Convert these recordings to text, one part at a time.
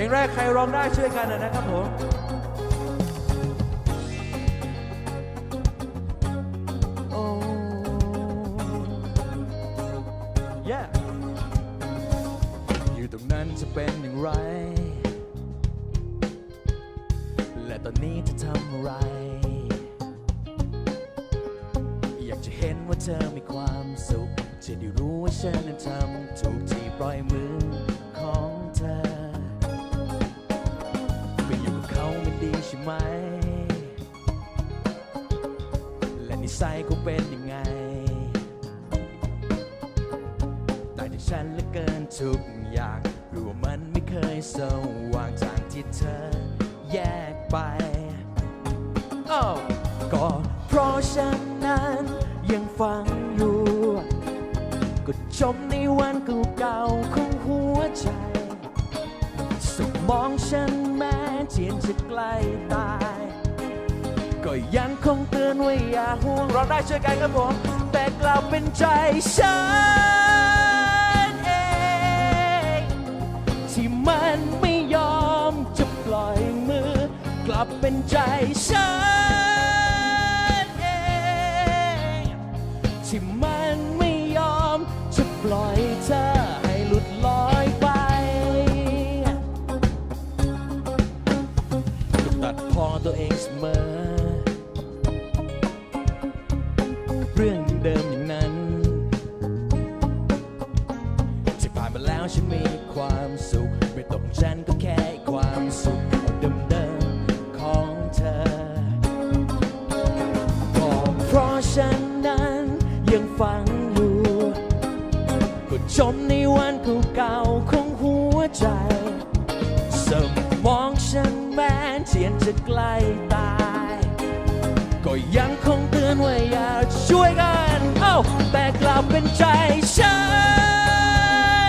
พลงแรกใครร้องได้ช่วยกันหน่อยนะครับผมโอ้ yeah อยู่ตรงนั้นจะเป็นอย่างไร และตอนนี้เธอทำอะไร อยากจะเห็นว่าเธอมีความสุข จะได้รู้ว่าฉันนั้นทำถูกที่ปล่อยมือ นิสัยเขาเป็นยังไงแต่ที่ฉันเหลือเกินทุกอย่างรู้ว่ามันไม่เคยสว่างจากที่เธอแยกไปอ้าวก็เพราะฉันนั้นยังฟังอยู่ ก็จมในวันเก่าๆของหัวใจสมองฉันแม้เจียนจะใกล้ตาย ก็ยังคงเตือนว่าอย่าห่วงเราได้ช่วยกันครับผม แต่กลับเป็นใจฉันเอง ที่มันไม่ยอมจะปล่อยมือ กลับเป็นใจฉัน เรื่องเดิมอย่างนั้น ที่ผ่านมาแล้วฉันมีความสุข ไม่ตกฉันก็แค่ความสุขเดิมๆของเธอก็เพราะฉันนั้นยังฟังอยู่ ก็จมในวันเก่าๆของหัวใจสมองฉันแม้เจียนจะใกล้ตาย ก็ยัง นว่าอย่าช่วยกันเอ้าแต่กลับเป็นใจฉั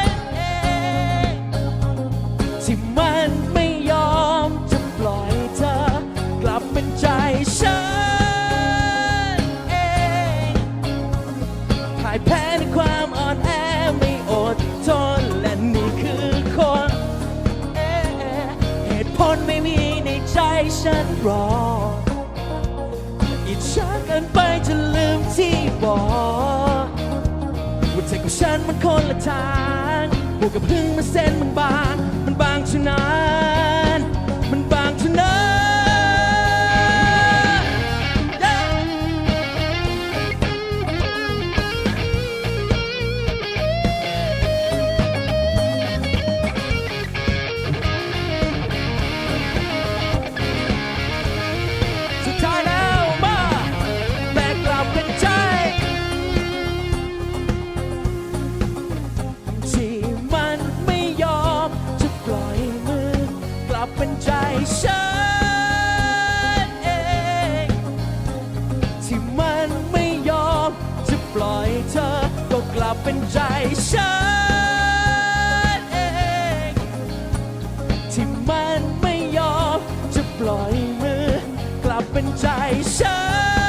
นเองที่มันไม่ยอมจะปล่อยเธอกลับเป็นใจฉันเองพ่ายแพ้ในความอ่อนแอไม่อดทนและนี่คือคนเอ๊ะเหตุผลไม่มีในใจฉันหรอกอิ บอกว่าใจของฉันมันคนละทางบวกกับพึ่งมาเส้นมันบาง ลับเป็นใจฉันเอง ที่มันไม่ยอมจะปล่อยมือกลับเป็นใจฉัน